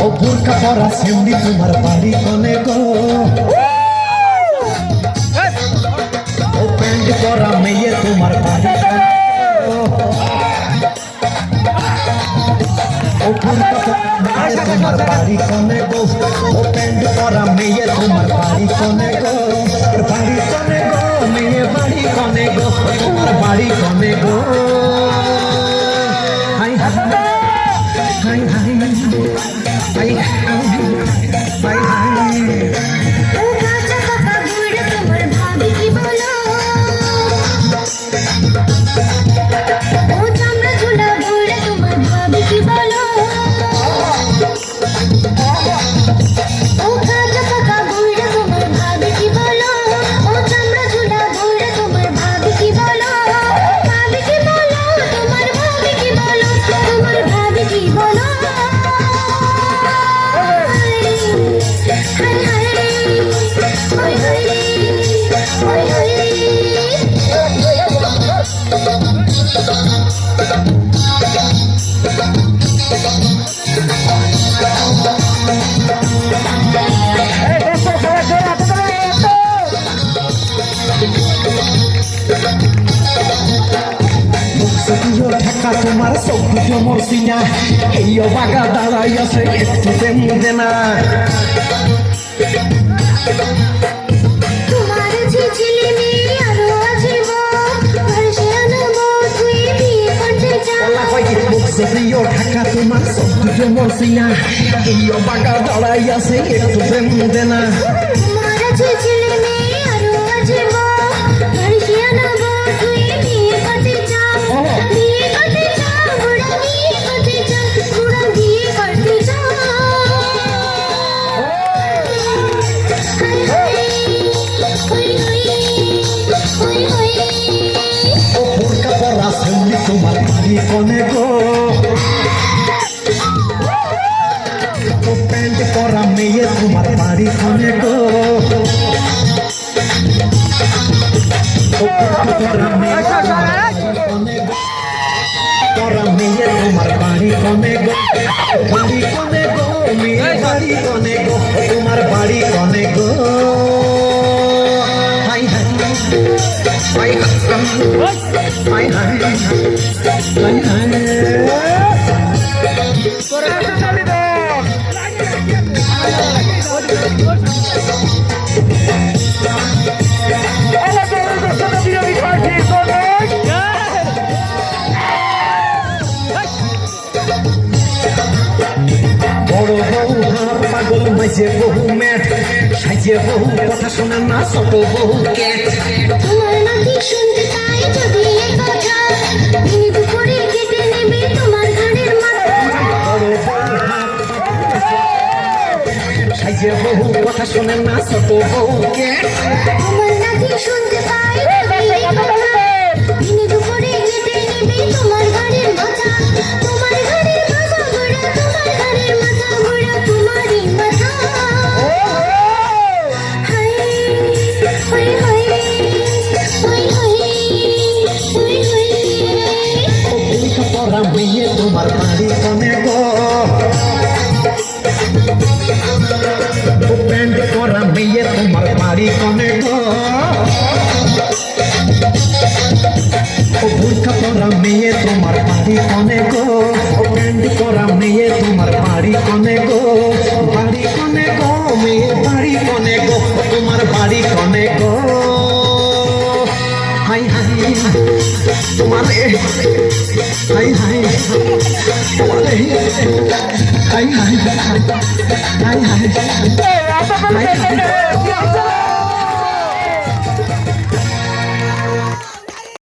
ও বোরকা পরা সেমনি তোমার বাড়ি কনে গো ও প্যান্ট পরা মেয়ে তোমার বাড়ি কনে গো। ও বোরকা পরা মেয়ে তোমার বাড়ি কনে গো ও প্যান্ট পরা মেয়ে তোমার বাড়ি কনে গো ওর বাড়ি কনে গো মেয়ে বাড়ি কনে গো তোমার বাড়ি কনে গো তোমার সবকিছু মরছি না এই বাগা দাঁড়াই আছে একটু তেমনি না। দিতে পারছি না তুইও বাঁকা দাঁড়াই আছে একটু প্রেম দে তোমার বাড়ি কোনে গো প্যান্ট পরা মেয়ে তোমার বাড়ি কনে গো। তোমার বাড়ি কনে গো। পরা মেয়ে তোমার বাড়ি কনে গো। বাড়ি কনে গো মেয়ে বাড়ি কনে গো তোমার বাড়ি কনে গো। হাই হাই হাই হাই হাই হাই হাই মাঝে বহু ম্যাট সাইজে বহু কথা শোনে না ছোট বহু ক্যাট। তোমার নাকি শুনতে চাই যদি এ কথা। দুপুরে কেটে নেবে তোমার সাইজে বহু কথা শোনে না ছোট বহু ক্যাট। তোমার নাকি শুনতে পাই মেয়ে তোমার বাড়ি গো। প্যান্ট পরা মেয়ে তোমার বাড়ি গো। ও মেয়ে তোমার বাড়ি কনে গো। ও পরা মেয়ে তোমার বাড়ি কনে গো। বাড়ি কনে গো, মেয়ে বাড়ি কনে গো, তোমার বাড়ি কনে গো। হাই হাই তোমারে হাই হাই তোমারে হাই হাই হাই হাই হাই হাই